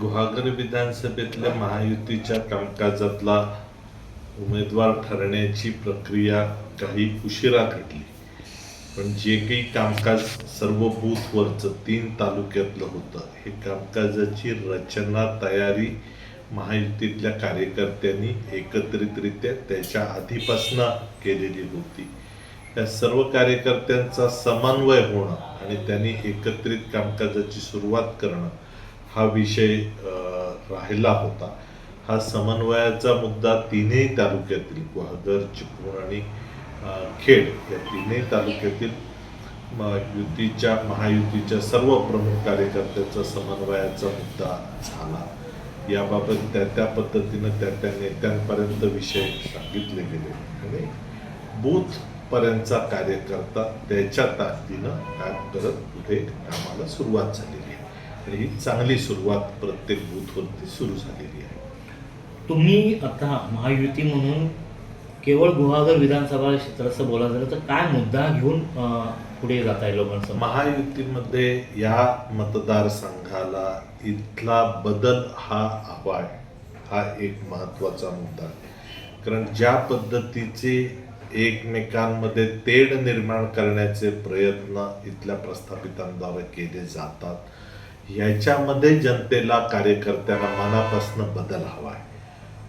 गुहागर विधानसभेतल्या महायुतीच्या कामकाजातला उमेदवार ठरण्याची प्रक्रिया काही उशिरा घडली. पण जे काही कामकाज सर्व बूथवरचं तीन तालुक्यातलं होतं हे कामकाजाची रचना तयारी महायुतीतल्या कार्यकर्त्यांनी एकत्रितरित्या त्याच्या आधीपासनं केलेली होती. या सर्व कार्यकर्त्यांचा समन्वय होणं आणि त्यांनी एकत्रित कामकाजाची सुरुवात करणं हा विषय राहिला होता. हा समन्वयाचा मुद्दा तीनही तालुक्यातील ग्वादर चिपळूण आणि खेड या तीनही तालुक्यातील म- युतीच्या महायुतीच्या सर्व प्रमुख कार्यकर्त्यांचा समन्वयाचा मुद्दा झाला. याबाबत त्या त्या पद्धतीनं त्या त्या नेत्यांपर्यंत विषय सांगितले गेले. आणि बूथ पर्यंतचा कार्यकर्ता त्याच्या ताकदीनं काम करत पुढे कामाला सुरुवात झालेली आहे. ही चांगली सुरुवात प्रत्येक बूथवरती सुरू झालेली आहे. तुम्ही आता महायुती म्हणून केवळ गुहागर विधानसभा क्षेत्राचं बोलायचं झालं तर काय मुद्दा घेऊन पुढे जात आहे लोकांसमोर? महायुतीमध्ये या मतदारसंघाला इथला बदल हा हवा आहे हा एक महत्त्वाचा मुद्दा आहे. कारण ज्या पद्धतीचे एकमेकांमध्ये तेढ निर्माण करण्याचे प्रयत्न इथल्या प्रस्थापितांद्वारे केले जातात याच्यामध्ये जनतेला कार्यकर्त्यांना मनापासून बदल हवा आहे.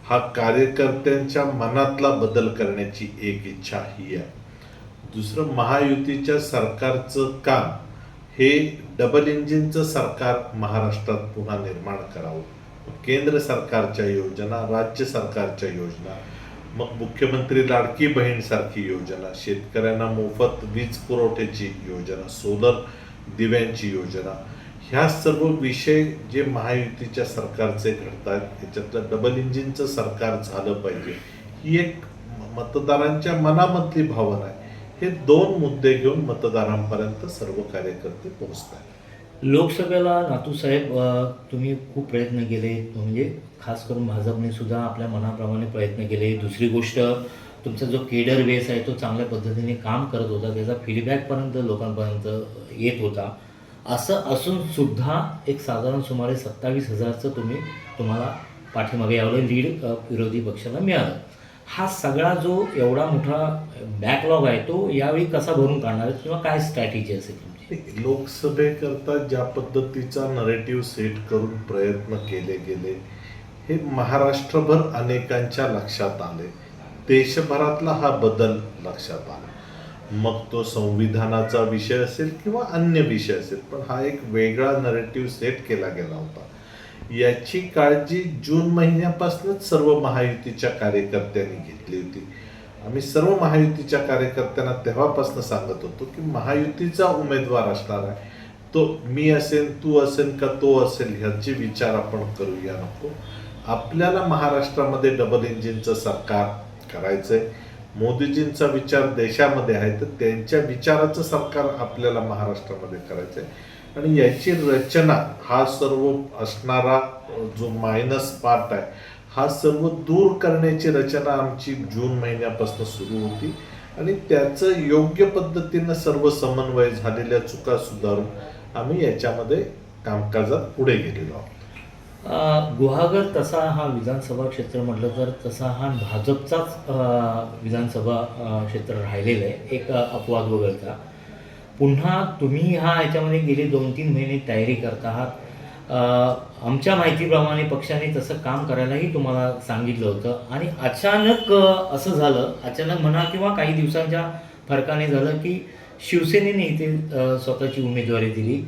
हा कार्यकर्त्यांच्या मनातला बदल करण्याची एक इच्छा ही आहे. दुसरं महायुतीच्या सरकारचं काम हे डबल इंजिनचं सरकार महाराष्ट्रात पुन्हा निर्माण करावं. केंद्र सरकारच्या योजना राज्य सरकारच्या योजना मग मुख्यमंत्री लाडकी बहीण सारखी योजना शेतकऱ्यांना मोफत वीज पुरवठ्याची योजना सोलर दिव्यांची योजना ह्या सर्व विषय जे महायुतीच्या सरकारचे घडत आहेत त्याच्यातलं डबल इंजिनचं सरकार झालं पाहिजे ही एक मतदारांच्या मनामधली भावना आहे. हे दोन मुद्दे घेऊन मतदारांपर्यंत सर्व कार्यकर्ते पोहोचतात लोकसभेला नातूसाहेब तुम्ही खूप प्रयत्न केले म्हणजे खास करून भाजपने सुद्धा आपल्या मनाप्रमाणे प्रयत्न केले. दुसरी गोष्ट तुमचा जो केडर बेस आहे तो चांगल्या पद्धतीने काम करत होता त्याचा फीडबॅकपर्यंत लोकांपर्यंत येत होता. असं असून सुद्धा एक साधारण सुमारे सत्तावीस हजारचं तुम्ही तुम्हाला पाठीमागे यावेळी लीड विरोधी पक्षाला मिळालं. हा सगळा जो एवढा मोठा बॅकलॉग आहे तो यावेळी कसा भरून काढणार किंवा काय स्ट्रॅटेजी असेल तुमची? लोकसभेकरता ज्या पद्धतीचा नरेटिव्ह सेट करून प्रयत्न केले गेले हे महाराष्ट्रभर अनेकांच्या लक्षात आले. देशभरातला हा बदल लक्षात आला. मग तो संविधानाचा विषय असेल किंवा अन्य विषय असेल पण हा एक वेगळा नरेटिव्ह सेट केला गेला होता. याची काळजी जून महिन्यापासूनच सर्व महायुतीच्या कार्यकर्त्यांनी घेतली होती. आम्ही सर्व महायुतीच्या कार्यकर्त्यांना तेव्हापासून सांगत होतो की महायुतीचा उमेदवार असणार आहे. तो मी असेल तू असेल का तो असेल ह्याचे विचार आपण करूया नको. आपल्याला महाराष्ट्रामध्ये डबल इंजिनचं सरकार करायचंय. मोदीजींचा विचार देशामध्ये आहे तर त्यांच्या विचाराचं सरकार आपल्याला महाराष्ट्रामध्ये करायचं आहे. आणि याची रचना हा सर्व असणारा जो मायनस पार्ट आहे हा सर्व दूर करण्याची रचना आमची जून महिन्यापासून सुरू होती. आणि त्याचं योग्य पद्धतीनं सर्व समन्वय झालेल्या चुका सुधारून आम्ही याच्यामध्ये कामकाजात पुढे गेलेलो आहोत. गुहागर तसा हा विधानसभा क्षेत्र म्हटलं तर तसा हा भाजपचाच विधानसभा क्षेत्र राहिलेलं आहे. एक अपवाद वगळता. पुन्हा तुम्ही हा याच्यामध्ये गेले दोन तीन महिने तयारी करत आहात. आमच्या माहितीप्रमाणे पक्षाने तसं काम करायलाही तुम्हाला सांगितलं होतं. आणि अचानक असं झालं अचानक म्हणा किंवा काही दिवसांच्या फरकाने झालं की शिवसेनेने इथे स्वतःची उमेदवारी दिली.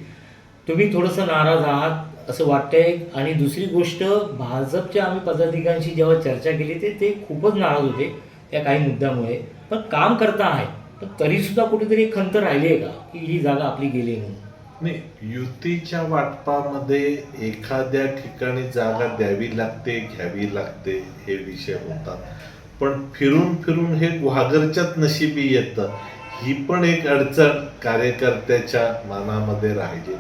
तुम्ही थोडंसं नाराज आहात. असं वाटतंय. आणि दुसरी गोष्ट भाजपच्या आम्ही पदाधिकाऱ्यांशी जेव्हा चर्चा केली ते ते खूपच नाराज होते त्या काही मुद्द्यामुळे. पण काम करता आहे. पण तरीसुद्धा कुठेतरी एक खंत राहिली आहे का? की ही जागा आपली गेली म्हणून. नाही युतीच्या वाटपामध्ये एखाद्या ठिकाणी जागा द्यावी लागते घ्यावी लागते हे विषय होतात. पण फिरून फिरून हे गुहागरच्याच नशिबी येतं. ही पण एक अडचण कार्यकर्त्याच्या मनामध्ये राहिली.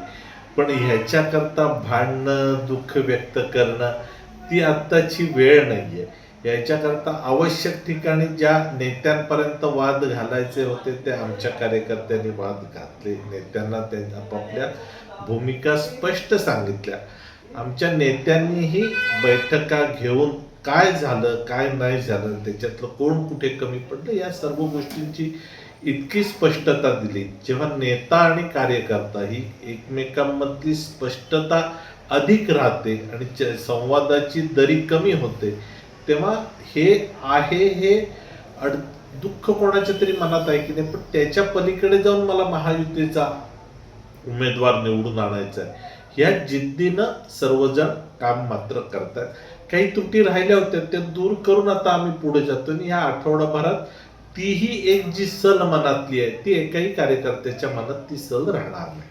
पण ह्याच्याकरता भांडणं दुःख व्यक्त करणं ती आत्ताची वेळ नाही आहे याच्याकरता आवश्यक ठिकाणी ज्या नेत्यांपर्यंत वाद घालायचे होते ते आमच्या कार्यकर्त्यांनी वाद घातले. नेत्यांना त्यांच्या आपापल्या भूमिका स्पष्ट सांगितल्या. आमच्या नेत्यांनीही बैठका घेऊन काय झालं काय नाही झालं त्याच्यातलं कोण कुठे कमी पडलं या सर्व गोष्टींची इतकी स्पष्टता दिली. जेव्हा नेता आणि कार्यकर्ता ही एकमेकांमधली स्पष्टता अधिक राहते आणि संवादाची दरी कमी होते तेव्हा हे आहे हे अड दुःख कोणाच्या तरी मनात आहे की नाही पण त्याच्या पलीकडे जाऊन मला महायुतीचा उमेदवार निवडून आणायचा आहे. ह्या जिद्दीनं सर्वजण काम मात्र करतात. काही त्रुटी राहिल्या होत्या त्या दूर करून आता आम्ही पुढे जातो. आणि या आठवडाभरात तीही एक जी सल मनातली आहे ती एकाही कार्यकर्त्याच्या मनात ती सल राहणार नाही.